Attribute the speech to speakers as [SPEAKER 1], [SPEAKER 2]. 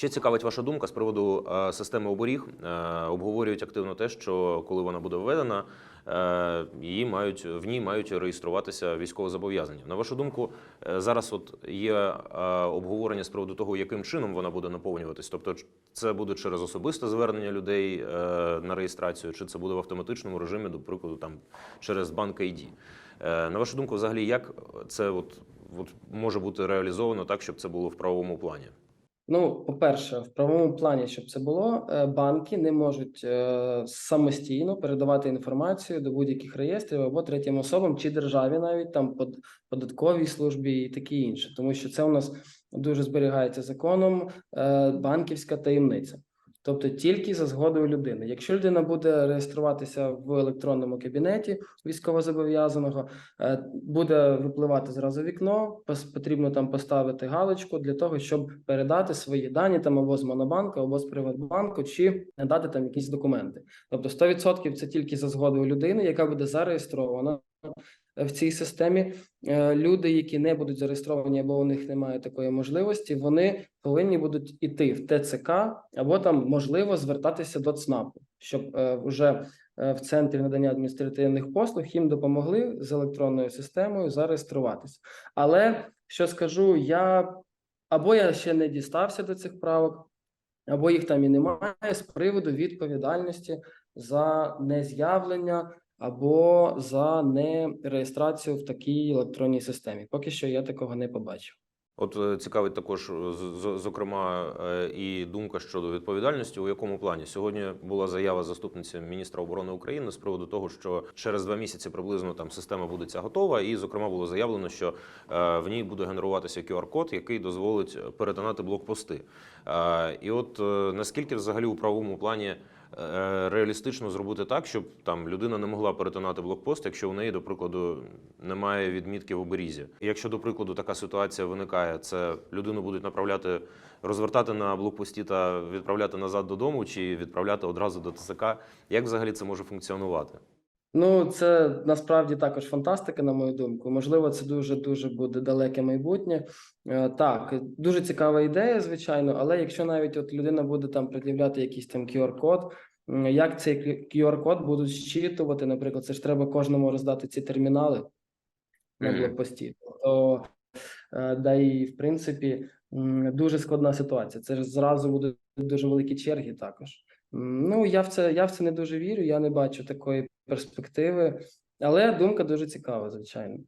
[SPEAKER 1] Ще цікавить ваша думка з приводу е, системи оберіг. Е, обговорюють активно те, що коли вона буде введена, е, її мають в ній мають реєструватися військовозобов'язані. На вашу думку, зараз от є обговорення з приводу того, яким чином вона буде наповнюватись. Тобто, це буде через особисте звернення людей на реєстрацію, чи це буде в автоматичному режимі, до прикладу, там через банк ID. На вашу думку, взагалі, як це от, от може бути реалізовано так, щоб це було в правовому плані?
[SPEAKER 2] Ну, по-перше, в правовому плані, щоб це було, е, банки не можуть е, самостійно передавати інформацію до будь-яких реєстрів або третім особам чи державі, навіть там под- податковій службі і таке інше, тому що це у нас дуже зберігається законом е, банківська таємниця. Тобто тільки за згодою людини. Якщо людина буде реєструватися в електронному кабінеті військовозобов'язаного, Е, буде випливати зразу вікно. Потрібно там поставити галочку для того, щоб передати свої дані там або з Монобанку, або з Приватбанку, чи надати там якісь документи. Тобто 100% це тільки за згодою людини, яка буде зареєстрована в цій системі. Е, Люди, які не будуть зареєстровані, або у них немає такої можливості, вони повинні будуть іти в ТЦК або там можливо звертатися до ЦНАПу, щоб е, вже е, в центрі надання адміністративних послуг їм допомогли з електронною системою зареєструватися. Але що скажу, я або я ще не дістався до цих правок, або їх там і немає з приводу відповідальності за нез'явлення або за нереєстрацію в такій електронній системі. Поки що я такого не побачив.
[SPEAKER 1] От е, цікавить також, е, зокрема, е, і думка щодо відповідальності. У якому плані сьогодні була заява заступниці міністра оборони України з приводу того, що через два місяці приблизно там система буде ця готова, і зокрема було заявлено, що в ній буде генеруватися QR-код, який дозволить перетинати блокпости. І от наскільки взагалі у правовому плані реалістично зробити так, щоб там людина не могла перетинати блокпост, якщо у неї, до прикладу, немає відмітки в оберізі. Якщо, до прикладу, така ситуація виникає, це людину будуть направляти, розвертати на блокпості та відправляти назад додому, чи відправляти одразу до ТСК. Як взагалі це може функціонувати?
[SPEAKER 2] Ну, це насправді також фантастика, на мою думку. Можливо, це дуже дуже буде далеке майбутнє. Е, Так, дуже цікава ідея, звичайно, але якщо навіть от людина буде там пред'являти якийсь там QR-код, як цей QR-код будуть зчитувати, наприклад, це ж треба кожному роздати ці термінали на блокпості. То е, да і в принципі дуже складна ситуація. Це ж зразу будуть дуже великі черги також. Ну, я в це я в це не дуже вірю. Я не бачу такої перспективи, але думка дуже цікава, звичайно.